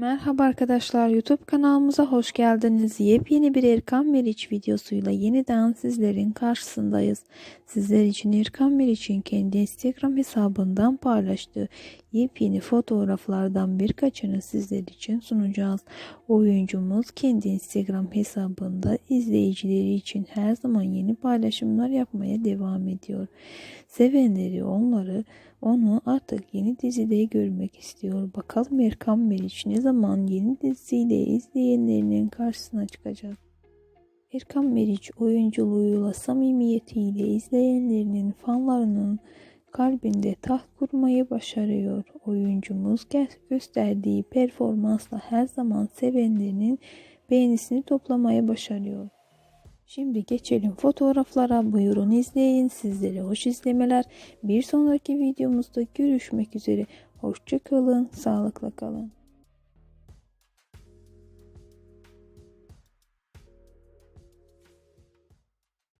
Merhaba arkadaşlar YouTube kanalımıza hoş geldiniz. Yepyeni bir Erkan Meriç videosuyla yeniden sizlerin karşısındayız. Sizler için Erkan Meriç'in kendi Instagram hesabından paylaştığı yepyeni fotoğraflardan birkaçını sizler için sunacağız. Oyuncumuz kendi Instagram hesabında izleyicileri için her zaman yeni paylaşımlar yapmaya devam ediyor. Sevenleri onları onu artık yeni dizide görmek istiyor. Bakalım Erkan Meriç ne zaman yeni diziyle izleyenlerinin karşısına çıkacak. Erkan Meriç oyunculuğuyla, samimiyetiyle izleyenlerinin, fanlarının kalbinde taht kurmayı başarıyor. Oyuncumuz gösterdiği performansla her zaman sevenlerinin beğenisini toplamaya başarıyor. Şimdi geçelim fotoğraflara. Buyurun izleyin. Sizlere hoş izlemeler. Bir sonraki videomuzda görüşmek üzere. Hoşça kalın, sağlıkla kalın.